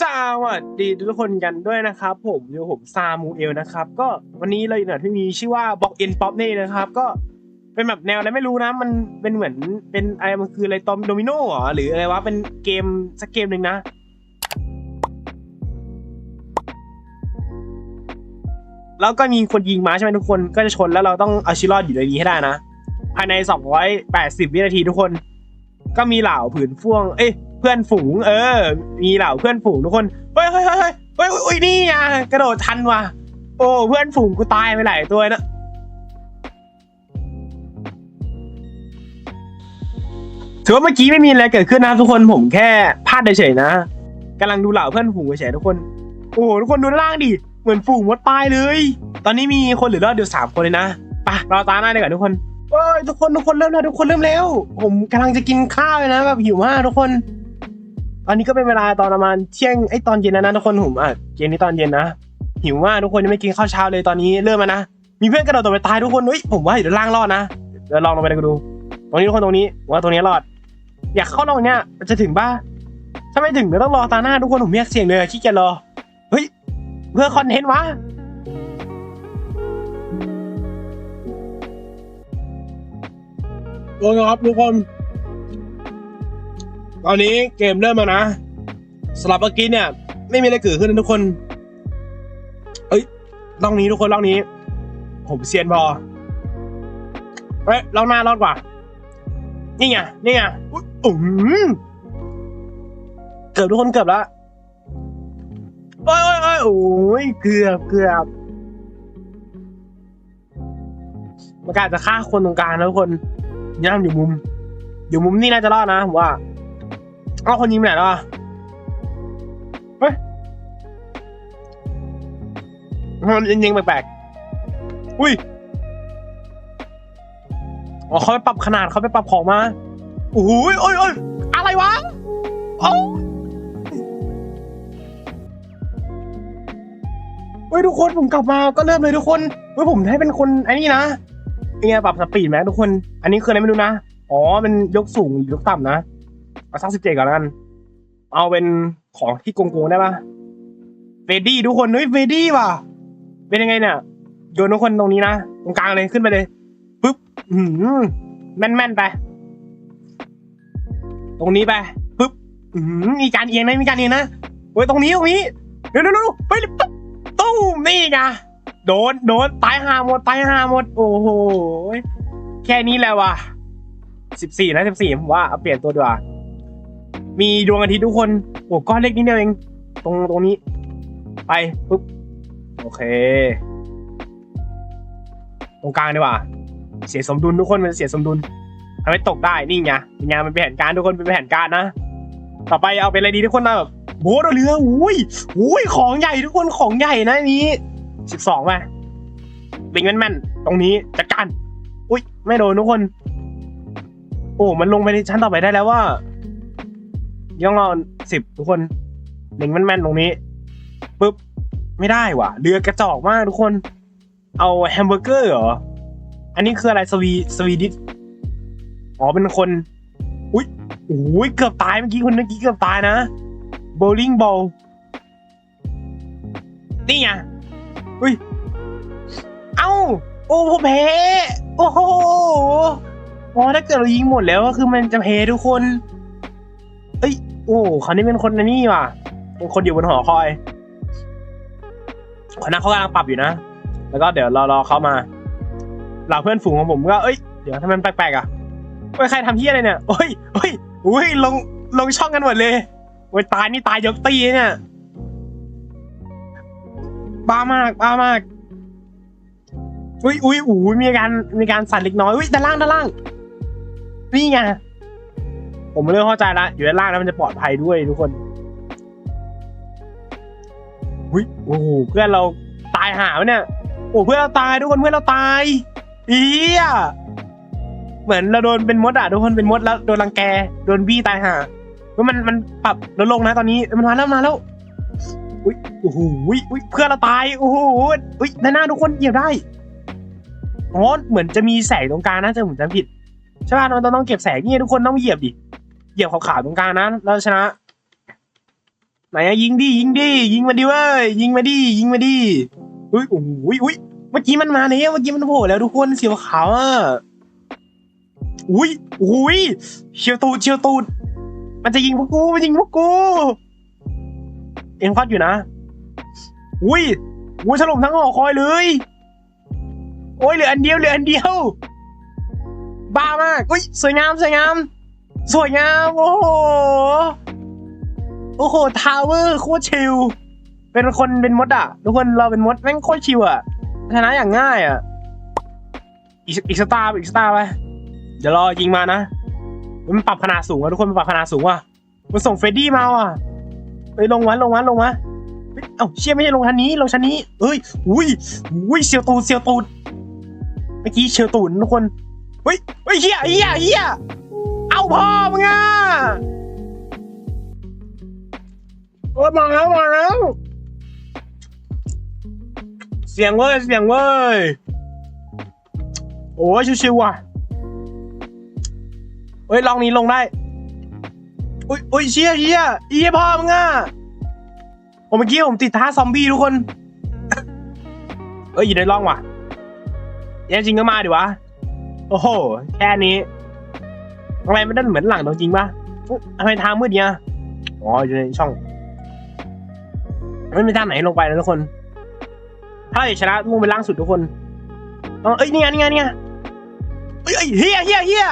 สวัสดีทุกคนกันด้วยนะครับ ผมอยู่ผมซามูเอลนะครับ ก็วันนี้เราอยู่ในที่มีชื่อว่าบอกเอ็นป๊อปนี่นะครับ ก็เป็นแบบแนวอะไรไม่รู้นะ มันเป็นเหมือนเป็นอะไรมันคืออะไรตอมโดมิโนเหรอหรืออะไรวะเป็นเกมสักเกมหนึ่งนะแล้วก็มีคนยิงมาใช่ไหมทุกคนก็จะชนแล้วเราต้องเอาชีวิตรอดอยู่ในนี้ให้ได้นะ ภายใน 280 วินาทีทุกคน ก็มีเหล่าผืนฟ่วง เอ้ย พื่อนฝูง เออ มีเหล่าเพื่อนฝูงทุกคนเฮ้ยเฮ้ยเฮ้ยเฮ้ยอุ้ยนี่อะกระโดดทันว่ะ โอ้เพื่อนฝูงกูตายไปหลายตัวนะถือว่าเมื่อกี้ไม่มีอะไรเกิดขึ้นนะทุกคนผมแค่พลาดเฉยๆนะกำลังดูเหล่าเพื่อนฝูงเฉยๆทุกคน โอ้โหทุกคนดูด้านล่างดิเหมือนฝูงมดตายเลย ตอนนี้มีคนเหลือรอดอยู่สามคนเลยนะไปเราตาหน้าเลยก่อนทุกคนเอ้ยทุกคนทุกคนเริ่มแล้วทุกคนเริ่มแล้ว ผมกำลังจะกินข้าวเลยนะแบบหิวมากทุกคน ตอนนี้ก็เป็นเวลาตอนประมาณเที่ยงไอ้ตอนเย็นแล้วนะทุกคนผมอะเกมนี้ตอนเย็นนะหิวมากทุกคนยังไม่กินข้าวเช้าเลยตอนนี้เริ่มแล้วนะมีเพื่อนกระโดดตกไปตายทุกคนเฮ้ยผมว่าอยู่ด้านล่างรอดนะเดี๋ยวลองลงไปดูตรงนี้ทุกคนตรงนี้ว่าตรงนี้รอด อยากเข้าตรงเนี้ยมันจะถึงป่ะถ้าไม่ถึงเดี๋ยวต้องรอตาหน้าทุกคนผมไม่อยกเสียงเลยขี้เกียจรอเฮ้ยเพื่อคอนเทนต์วะโอเคครับทุกคน ตอนนี้เกมเริ่มแล้วนะสำหรับเมื่อกี้เนี่ย ไม่มีอะไรเกิดขึ้นนะทุกคน เอ้ยล่องนี้ทุกคนล่องนี้ ผมเซียนพอเฮ้ยล่องหน้ารอดกว่า นี่ไงนี่ไงอุ๊ยอืมเกือบทุกคนเกือบแล้วโอ้ยโอ้ยโอ้ยโอ้ยเกือบเกือบมันกอาจจะฆ่าคนตรงกลางนะทุกคนย่ามอยู่มุม อยู่มุมนี่น่าจะรอดนะผมว่า เอาคนยิงไปไหนแล้วอะเฮ้ยมันยิงๆแปลกๆอุ้ยอ๋อเขาไปปรับขนาดเขาไปปรับของมาโอ้ยโอ้ยโอ้ยอะไรวะโอ้เฮ้ยทุกคนผมกลับมาก็เริ่มเลยทุกคนเฮ้ยผมให้เป็นคนไอ้นี่นะเป็นไงปรับสปีดไหมทุกคน อันนี้คืออะไรไม่รู้นะ อ๋อเป็นยกสูงหรือยกต่ำนะ เอาสักสิบเจ็ดก่อนแล้วกัน เอาเป็นของที่โกงๆได้ปะเฟดดี้ทุกคนเฮ้ยเฟดดี้ว่ะ เป็นยังไงเนี่ย โยนทุกคนตรงนี้นะ ตรงกลางเลยขึ้นไปเลยปึ๊บหืมแม่นแม่นๆไป ตรงนี้ไปปึ๊บหืมมีการเอียงนะมีการเอียงนะเฮ้ยตรงนี้ตรงนี้เดี๋ยวดี๋ยวเดี๋ยวไปเลยปึ๊บตู้มนี่ไงโดนโดนตายหาหมดตายหาหมด โอ้โหแค่นี้แหละว่ะสิบสี่นะสิบสี่ผมว่าเอาเปลี่ยนตัวดีกว่า มีดวงอาทิตย์ทุกคนโอ้ก้อนเล็กนิดเดียวเอง ตรงตรงนี้ ไปปึ๊บโอเค ตรงกลางดีกว่า เสียสมดุลทุกคนมันเสียสมดุลทำให้ตกได้นี่ไงเป็นไงานมันเป็นแผนการทุกคนเป็นแผนการนะต่อไปเอาเป็นอะไรดีทุกคนนะแบบโบสเรืออุ้ยอุ้ยของใหญ่ทุกคนของใหญ่นะนี้สิบสองไปลิงแม่นๆตรงนี้จัดการอุ้ยไม่โดนทุกคน โอ้มันลงไปในชั้นต่อไปได้แล้วว่า ย่องรอสิบทุกคนเลิงแม่นๆตรงนี้ปุ๊บไม่ได้ว่ะ เรือกระจอกมากทุกคน เอาแฮมเบอร์เกอร์เหรอ อันนี้คืออะไรสวีสวีดิชอ๋อเป็นคน อุ้ยโอ้ยเกือบตายเมื่อกี้คนเมื่อกี้เกือบตายนะโบลิ่งบอลนี่ไงอุ้ย เอ้า โอ้ผมแพ้โอ้โหอ๋อถ้าเกิดเรายิงหมดแล้วก็คือมันจะแพ้ทุกคน อ้ยโอ้เขาวนี่เป็นคนอันนี่ว่ะเป็นคนอยู่บนหอคอยคนนั้นเขากำลังปรับอยู่นะ แล้วก็เดี๋ยวรอรอเขามาเหล่าเพื่อนฝูงของผมก็ เอ้ย เดี๋ยวทำไมมันแปลกๆอะเฮ้ยใครทำที่อะไรเนี่ยโอ้ยโอ้ยอุ้ยลงลงช่องกันหมดเลยโอ้ยตายนี่ตายยกตีเนี่ยบ้ามากบ้ามากอุ้ยอุ้ยอุ้ยมีการมีการสั่นเล็กน้อยอุ้ยด้านล่างด้านล่างนี่ไง ผมเริ่มเข้าใจละอยู่ด้านล่างแล้วมันจะปลอดภัยด้วยทุกคนอุ้ยโอ้โหเพื่อนเราตายหาวะเนี่ยโอ้เพื่อนเราตายทุกคนเพื่อนเราตายอีอะเหมือนเราโดนเป็นมดอะทุกคนเป็นมดแล้วโดนรังแกโดนบี้ตายห่าเฮ้ยมันมันปรับลดลงนะตอนนี้มันมาแล้วมาแล้วอุ้ยโอ้โหอุ้ยอุ้ยเพื่อนเราตายโอ้โหอุ้ยด้านหน้าทุกคนเหยียบได้อ๋อเหมือนจะมีแสงตรงกลางนะจะผมจำผิดใช่ป่ะเราต้องเก็บแสงนี่ทุกคนต้องเหยียบดิ เหยียบขาวๆตรงกลางนะเราชนะ ไหนอะยิงดิยิงดิยิงมาดิเว้ยยิงมาดิยิงมาดิอุ้ยโอ้โหอุ้ยเมื่อกี้มันมาเนี่ยเมื่อกี้มันโผล่แล้วทุกคนเสียวขาวอะอุ้ยอุ้ยเชียวตูดเชียวตูดมันจะยิงพวกกูมันยิงพวกกู เอ็นคอดอยู่นะ อุ้ยอุ้ยถล่มทั้งหอคอยเลย โอ้ยเหลืออันเดียวเหลืออันเดียว บ้ามากอุ้ยสวยงามสวยงาม สวยงาม โอ้โห โอ้โห ทาวเวอร์โคตรชิล เป็นคนเป็นมดอะ ทุกคนเราเป็นมดแม่งโคตรชิลอะ ชนะอย่างง่ายอะ อีกอีกสตาร์อีกสตาร์ไป เดี๋ยวรอยิงมานะ มันปรับขนาดสูงอะทุกคนมันปรับขนาดสูงว่ะ มันส่งเฟรดดี้มาว่ะเฮ้ยลงมาลงมาลงมาเอ้าเชี่ยไม่ใช่ลงชั้นนี้ลงชั้นนี้เอ้ยอุ้ยอุ้ยเสียวตูดเสียวตูดเมื่อกี้เชียวตูดทุกคนเฮ้ยเฮ้ยเฮียเฮียเฮีย พ่อมึงอะโอ้ยมาแล้วมาแล้ว เสียงเว้ยเสียงเว้ย โอ้ยชิวๆว่ะเฮ้ยลองนี้ลงได้ อุ้ยอุ้ยเชี่ยเชี่ยเอี้ยพ่อมึงอะผมเมื่อกี้ผมติดท่าซอมบี้ทุกคน เอ้ยอยู่ในร่องว่ะแย่จริงก็มาดิวะ โอ้โห แค่นี้ ทำไมมันด้านเหมือนหลังตัวจริงปะทำไมทางมืดเนี่ยอ๋ออยู่ในช่องไม่มีทางไหนลงไปนะทุกคน ถ้าอยากชนะมุ่งไปล่างสุดทุกคนต้องเอ้ยนี่ไงนี่ไงนี่ไงเอ้ยเอ้ยเฮียเฮียเฮีย